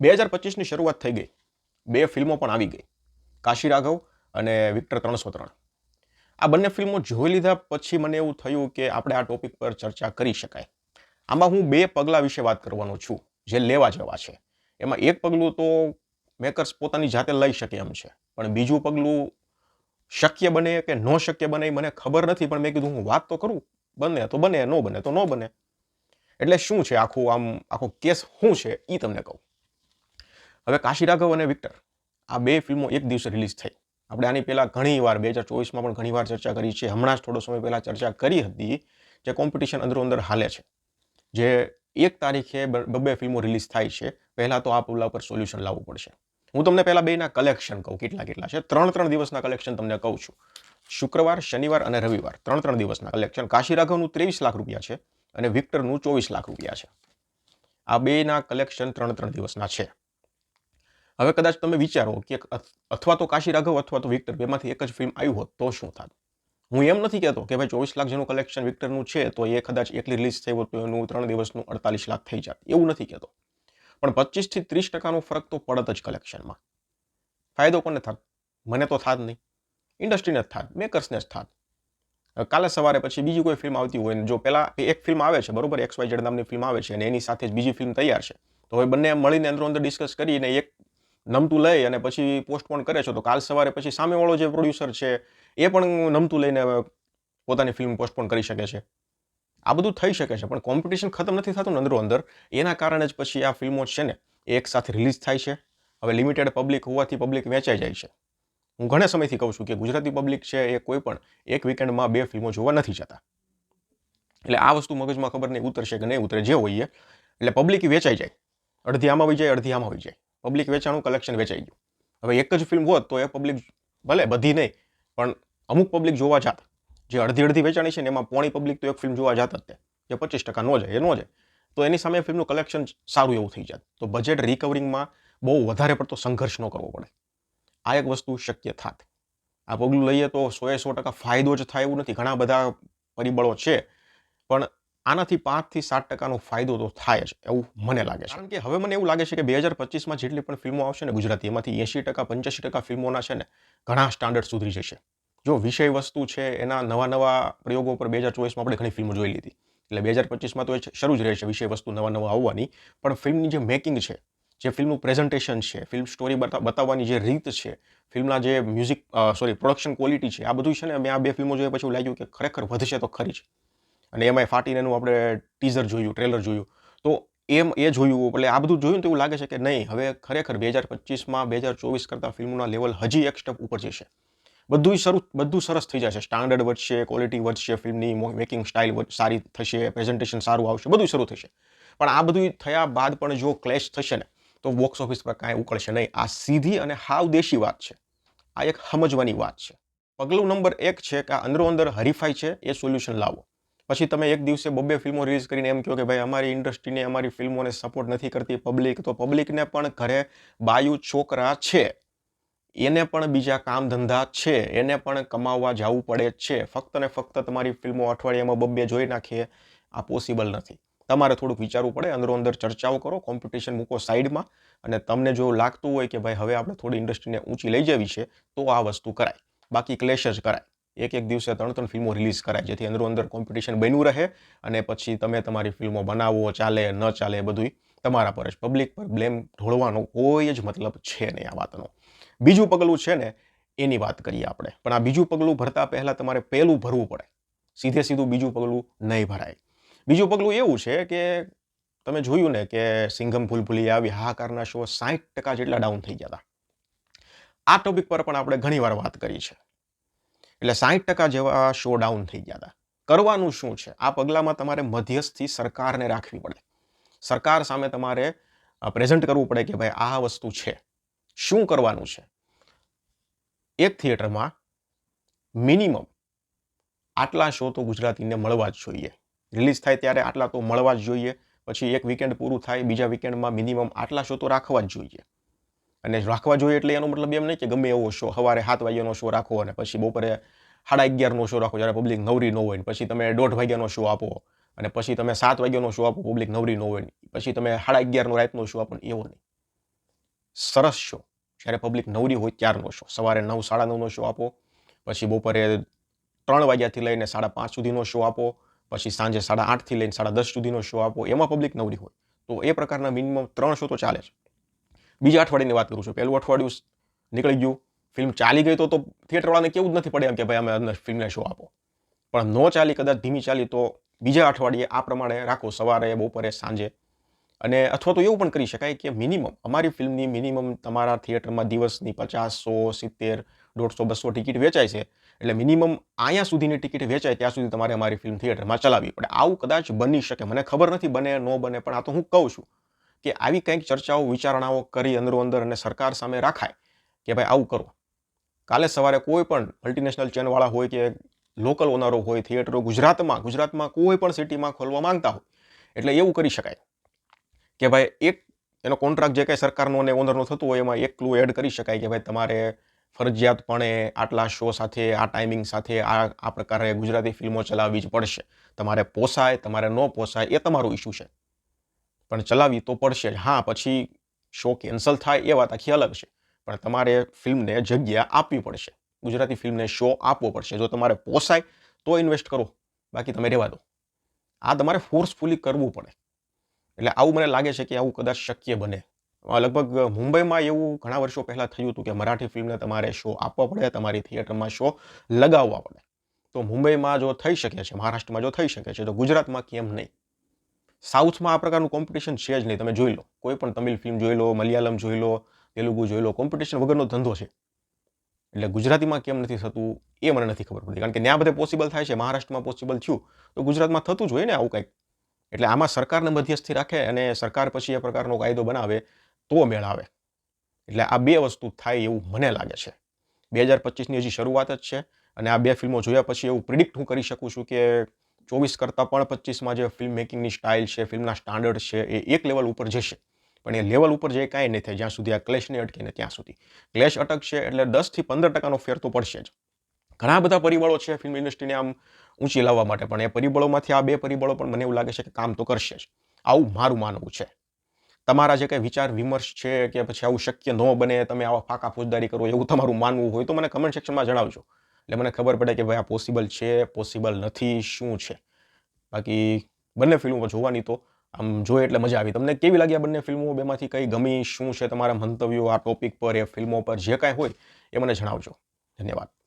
બે હજાર પચીસની શરૂઆત થઈ ગઈ. બે ફિલ્મો પણ આવી ગઈ. કાશી રાઘવ અને વિક્ટર ત્રણસો ત્રણ. આ બંને ફિલ્મો જોઈ લીધા પછી મને એવું થયું કે આપણે આ ટોપિક પર ચર્ચા કરી શકાય. આમાં હું બે પગલાં વિશે વાત કરવાનો છું, જે લેવા જેવા છે. એમાં એક પગલું તો મેકર્સ પોતાની જાતે લઈ શકે એમ છે, પણ બીજું પગલું શક્ય બને કે ન શક્ય બને મને ખબર નથી, પણ મેં કીધું હું વાત તો કરું, બને તો બને, ન બને તો ન બને. એટલે શું છે આખું આમ, આખો કેસ શું છે એ તમને કહું. હવે કાશી રાઘવ અને વિક્ટર આ બે ફિલ્મો એક દિવસે રિલીઝ થઈ. આપણે આની પહેલાં ઘણી વાર બે હજાર ચોવીસમાં પણ ઘણી વાર ચર્ચા કરી છે. હમણાં જ થોડો સમય પહેલાં ચર્ચા કરી હતી જે કોમ્પિટિશન અંદરો અંદર હાલે છે. જે એક તારીખે બબે ફિલ્મો રિલીઝ થાય છે. પહેલાં તો આ પગલા પર સોલ્યુશન લાવવું પડશે. હું તમને પહેલાં બેના કલેક્શન કહું, કેટલા કેટલા છે? ત્રણ ત્રણ દિવસના કલેક્શન તમને કહું છું. શુક્રવાર, શનિવાર અને રવિવાર ત્રણ ત્રણ દિવસના કલેક્શન કાશી રાઘવનું ત્રેવીસ લાખ રૂપિયા છે અને વિક્ટરનું ચોવીસ લાખ રૂપિયા છે. આ બેના કલેક્શન ત્રણ ત્રણ દિવસના છે. હવે કદાચ તમે વિચારો કે અથવા તો કાશી રાઘવ અથવા તો વિક્ટર, બેમાંથી એક જ ફિલ્મ આવ્યું હોત તો શું થાત? હું એમ નથી કહેતો કે ભાઈ ચોવીસ લાખ જેનું કલેક્શન વિક્ટરનું છે, તો એ કદાચ એકલી રિલીઝ થઈ હોત તો એનું ત્રણ દિવસનું અડતાલીસ લાખ થઈ જાય એવું નથી કહેતો. પણ પચીસથી ત્રીસ ટકાનો ફરક તો પડત જ કલેક્શનમાં ફાયદો કોને થાત? મને તો થાત નહીં. ઇન્ડસ્ટ્રીને જ થાત મેકર્સને જ થાત. કાલે સવારે પછી બીજી કોઈ ફિલ્મ આવતી હોય જો પહેલાં એક ફિલ્મ આવે છે, બરોબર? એક્સ વાય જેડ નામની ફિલ્મ આવે છે અને એની સાથે જ બીજી ફિલ્મ તૈયાર છે. તો હવે બંને મળીને અંદરો અંદર ડિસ્કસ કરીને એક નમતું લઈ અને પછી પોસ્ટપોન કરે છે. તો કાલ સવારે પછી સામેવાળો જે પ્રોડ્યુસર છે, એ પણ નમતું લઈને પોતાની ફિલ્મ પોસ્ટપોન કરી શકે છે. આ બધું થઈ શકે છે, પણ કોમ્પિટિશન ખતમ નથી થતું અંદરો અંદર. એના કારણે જ પછી આ ફિલ્મો છે ને એક સાથે રિલીઝ થાય છે. હવે લિમિટેડ પબ્લિક હોવાથી પબ્લિક વેચાઈ જાય છે. હું ઘણા સમયથી કહું છું કે ગુજરાતી પબ્લિક છે એ કોઈ પણ એક વીકેન્ડમાં બે ફિલ્મો જોવા નથી જતા. એટલે આ વસ્તુ મગજમાં ખબર નહીં, ઉતરશે કે નહીં ઉતરે, જે હોઈએ. એટલે પબ્લિક વેચાઈ જાય. અડધી આમાં આવી જાય, અડધી આમાં આવી જાય. પબ્લિક વેચાણું કલેક્શન વેચાઈ ગયું. હવે એક જ ફિલ્મ હોત તો એ પબ્લિક ભલે બધી નહીં, પણ અમુક પબ્લિક જોવા જાત. જે અડધી અડધી વેચાણી છે ને એમાં પોણી પબ્લિક તો એક ફિલ્મ જોવા જાત જ તે, જે પચીસ ટકા ન જાય એ ન જાય તો એની સામે ફિલ્મનું કલેક્શન સારું એવું થઈ જાય તો બજેટ રિકવરિંગમાં બહુ વધારે પડતો સંઘર્ષ ન કરવો પડે. આ એક વસ્તુ શક્ય થાત. આ પગલું લઈએ તો સોએ સો ટકા ફાયદો જ થાય એવું નથી. ઘણા બધા પરિબળો છે. પણ આનાથી પાંચથી સાત ટકાનો ફાયદો તો થાય જ, એવું મને લાગે છે. કારણ કે હવે મને એવું લાગે છે કે બે હજાર પચીસમાં જેટલી પણ ફિલ્મો આવશે ને ગુજરાતી, એમાંથી એંશી ટકા, પંચ્યાસી ટકા ફિલ્મોના છે ને ઘણા સ્ટાન્ડર્ડ સુધરી જશે. જો વિષય વસ્તુ છે, એના નવા નવા પ્રયોગો પર બે હજાર ચોવીસમાં આપણે ઘણી ફિલ્મો જોઈ લીધી. એટલે બે હજાર પચીસમાં તો એ શરૂ જ રહેશે વિષય વસ્તુ નવા નવા આવવાની. પણ ફિલ્મની જે મેકિંગ છે, જે ફિલ્મનું પ્રેઝન્ટેશન છે ફિલ્મ સ્ટોરી બતાવવાની જે રીત છે, ફિલ્મના જે મ્યુઝિક સોરી પ્રોડક્શન ક્વોલિટી છે, આ બધું છે ને મેં આ બે ફિલ્મો જોયા પછી લાગ્યું કે ખરેખર વધશે તો ખરી જ. અને એમાંય ફાટીને એનું આપણે ટીઝર જોયું ટ્રેલર જોયું. તો એમ, એ જોયું, એટલે આ બધું જોયું તો એવું લાગે છે કે નહીં, હવે ખરેખર બે હજાર પચીસમાં બે હજાર ચોવીસ કરતાં ફિલ્મોના લેવલ હજી એક સ્ટેપ ઉપર જશે. બધું શરૂ, બધું સરસ થઈ જશે. સ્ટાન્ડર્ડ વધશે ક્વોલિટી વધશે, ફિલ્મની મેકિંગ સ્ટાઇલ સારી થશે પ્રેઝન્ટેશન સારું આવશે બધું શરૂ થશે. પણ આ બધું થયા બાદ પણ જો ક્લેશ થશે ને, તો બોક્સ ઓફિસ પર કાંઈ ઉકળશે નહીં. આ સીધી અને હાવ દેશી વાત છે. આ એક સમજવાની વાત છે. પગલું નંબર એક છે કે આ અંદરો અંદર હરીફાઈ છે, એ સોલ્યુશન લાવો. પછી તમે એક દિવસે બબ્બે ફિલ્મો રિલીઝ કરીને એમ કહો કે ભાઈ અમારી ઇન્ડસ્ટ્રીને અમારી ફિલ્મોને સપોર્ટ નથી કરતી પબ્લિક તો પબ્લિકને પણ ઘરે બાયુ છોકરા છે. એને પણ બીજા કામ ધંધા છે. એને પણ કમાવવા જવું પડે છે. ફક્ત ને ફક્ત તમારી ફિલ્મો અઠવાડિયામાં બબ્બે જોઈ નાખીએ, આ પોસિબલ નથી. તમારે થોડુંક વિચારવું પડે, અંદરો અંદર ચર્ચાઓ કરો કોમ્પિટિશન મૂકો સાઈડમાં અને તમને જો લાગતું હોય કે ભાઈ હવે આપણે થોડી ઇન્ડસ્ટ્રીને ઊંચી લઈ જવી છે, તો આ વસ્તુ કરાય. બાકી ક્લેશ જ કરાય. એક એક દિવસે ત્રણ ત્રણ ફિલ્મો રિલીઝ કરાય, જેથી અંદરો અંદર કોમ્પિટિશન બન્યું રહે અને પછી તમે તમારી ફિલ્મો બનાવો, ચાલે, ન ચાલે બધું તમારા પર જ પબ્લિક પર બ્લેમ ઢોળવાનો કોઈ જ મતલબ છે નહીં આ વાતનો. બીજું પગલું છે ને, એની વાત કરીએ આપણે. પણ આ બીજું પગલું ભરતા પહેલાં તમારે પહેલું ભરવું પડે. સીધે સીધું બીજું પગલું નહીં ભરાય. બીજું પગલું એવું છે કે તમે જોયું ને કે સિંઘમ ભૂલભૂલી આવી હાહાકારના શો સાઠ ટકા જેટલા ડાઉન થઈ ગયા હતા. આ ટોપિક પર પણ આપણે ઘણીવાર વાત કરી છે. એટલે સાઠ ટકા જેવા શો ડાઉન થઈ ગયા હતા. કરવાનું શું છે? આ પગલામાં તમારે મધ્યસ્થી સરકારને રાખવી પડે. સરકાર સામે તમારે પ્રેઝન્ટ કરવું પડે કે ભાઈ આ વસ્તુ છે. શું કરવાનું છે? એક થિયેટરમાં મિનિમમ આટલા શો તો ગુજરાતીને મળવા જ જોઈએ. રિલીઝ થાય ત્યારે આટલા તો મળવા જ જોઈએ. પછી એક વીકેન્ડ પૂરું થાય, બીજા વીકેન્ડમાં મિનિમમ આટલા શો તો રાખવા જ જોઈએ. અને રાખવા જોઈએ એટલે એનો મતલબ એમ નહીં કે ગમે એવો શો સવારે સાત વાગ્યાનો શો રાખો અને પછી બપોરે સાડા અગિયારનો શો રાખો જ્યારે પબ્લિક નવરી ન હોય પછી તમે દોઢ વાગ્યાનો શો આપો અને પછી તમે સાત વાગ્યાનો શો આપો પબ્લિક નવરી ન હોય પછી તમે સાડા અગિયારનો રાતનો શો આપો એવો નહીં. સરસ શો જ્યારે પબ્લિક નવરી હોય ત્યારનો શો સવારે નવ, સાડા નવનો શો આપો, પછી બપોરે ત્રણ વાગ્યાથી લઈને સાડા પાંચ સુધીનો શો આપો, પછી સાંજે સાડા આઠથી લઈને સાડા દસ સુધીનો શો આપો. એમાં પબ્લિક નવરી હોય. તો એ પ્રકારના મિનિમમ ત્રણ શો તો ચાલે છે બીજા અઠવાડિયાની વાત કરું છું. પહેલું અઠવાડિયું નીકળી ગયું. ફિલ્મ ચાલી ગઈ તો તો થિયેટરવાળાને કેવું જ નથી પડે એમ કે ભાઈ અમે અંદર ફિલ્મને શો આપો. પણ નો ચાલી, કદાચ ધીમી ચાલી તો બીજા અઠવાડિયે આ પ્રમાણે રાખો. સવારે, બપોરે, સાંજે. અને અથવા તો એવું પણ કરી શકાય કે મિનિમમ અમારી ફિલ્મની મિનિમમ તમારા થિયેટરમાં દિવસની પચાસ સો સિત્તેર, દોઢસો, બસો ટિકિટ વેચાય છે. એટલે મિનિમમ અહીંયા સુધીની ટિકિટ વેચાય ત્યાં સુધી તમારે અમારી ફિલ્મ થિયેટરમાં ચલાવવી પડે. આવું કદાચ બની શકે. મને ખબર નથી બને, ન બને, પણ આ તો હું કહું છું. કે આવી કંઈક ચર્ચાઓ, વિચારણાઓ કરી અંદરો અંદર અને સરકાર સામે રાખાય કે ભાઈ આવું કરો. કાલે સવારે કોઈ પણ મલ્ટીનેશનલ ચેનવાળા હોય કે લોકલ ઓનરો હોય થિયેટરો ગુજરાતમાં ગુજરાતમાં કોઈ પણ સિટીમાં ખોલવા માંગતા હોય, એટલે એવું કરી શકાય કે ભાઈ એક એનો કોન્ટ્રાક્ટ જે કાંઈ સરકારનો અને ઓનરનો થતું હોય, એમાં એક ક્લુ એડ કરી શકાય કે ભાઈ તમારે ફરજિયાતપણે આટલા શો સાથે, આ ટાઈમિંગ સાથે આ આ પ્રકારે ગુજરાતી ફિલ્મો ચલાવવી જ પડશે. તમારે પોસાય, તમારે ન પોસાય એ તમારું ઇસ્યુ છે. પણ ચલાવવી તો પડશે જ. હા, પછી શો કેન્સલ થાય એ વાત આખી અલગ છે. પણ તમારે ફિલ્મને જગ્યા આપવી પડશે. ગુજરાતી ફિલ્મને શો આપવો પડશે. જો તમારે પોસાય, તો ઇન્વેસ્ટ કરો. બાકી તમે રહેવા દો. આ તમારે ફોર્સફુલી કરવું પડે. એટલે આવું મને લાગે છે કે આવું કદાચ શક્ય બને. લગભગ મુંબઈમાં એવું ઘણા વર્ષો પહેલાં થયું હતું કે મરાઠી ફિલ્મને તમારે શો આપવા પડે, તમારી થિયેટરમાં શો લગાવવા પડે. તો મુંબઈમાં જો થઈ શકે છે, મહારાષ્ટ્રમાં જો થઈ શકે છે, તો ગુજરાતમાં કેમ નહીં? સાઉથમાં આ પ્રકારનું કોમ્પિટિશન છે જ નહીં. તમે જોઈ લો. કોઈ પણ તમિલ ફિલ્મ જોઈ લો, મલયાલમ જોઈ લો, તેલુગુ જોઈ લો કોમ્પિટિશન વગરનો ધંધો છે. એટલે ગુજરાતીમાં કેમ નથી થતું એ મને નથી ખબર પડતી. કારણ કે ત્યાં બધે પોસિબલ થાય છે. મહારાષ્ટ્રમાં પોસિબલ થયું. તો ગુજરાતમાં થતું જ હોય ને આવું કંઈક. એટલે આમાં સરકારને મધ્યસ્થી રાખે અને સરકાર પછી એ પ્રકારનો કાયદો બનાવે તો મેળ આવે. એટલે આ બે વસ્તુ થાય એવું મને લાગે છે. બે હજાર પચીસની હજી શરૂઆત જ છે. અને આ બે ફિલ્મો જોયા પછી એવું પ્રિડિક્ટ હું કરી શકું છું કે ચોવીસ કરતાં પણ પચીસમાં જે ફિલ્મ મેકિંગની સ્ટાઇલ છે ફિલ્મના સ્ટાન્ડર્ડ છે, એ એક લેવલ ઉપર જશે. પણ એ લેવલ ઉપર જે કાંઈ નહીં થાય, જ્યાં સુધી આ ક્લેશને નહીં અટકે ને ત્યાં સુધી. ક્લેશ અટકશે એટલે દસથી પંદર ટકાનો ફેર તો પડશે જ. ઘણા બધા પરિબળો છે ફિલ્મ ઇન્ડસ્ટ્રીને આમ ઊંચી લાવવા માટે, પણ એ પરિબળોમાંથી આ બે પરિબળો પણ મને એવું લાગે છે કે કામ તો કરશે જ. આવું મારું માનવું છે. તમારા જે કંઈ વિચાર, વિમર્શ છે કે પછી આવું શક્ય ન બને, તમે આવા ફાકા ફોજદારી કરો, એવું તમારું માનવું હોય તો મને કમેન્ટ સેક્શનમાં જણાવજો. એટલે મને ખબર પડે કે ભાઈ આ પોસિબલ છે પોસિબલ નથી, શું છે? બાકી બંને ફિલ્મો જોવાની તો આમ જોઈએ એટલે મજા આવી. તમને કેવી લાગી આ બંને ફિલ્મો? બેમાંથી કઈ ગમી? શું છે તમારા મંતવ્યો આ ટોપિક પર, એ ફિલ્મો પર? જે કાંઈ હોય એ મને જણાવજો. ધન્યવાદ.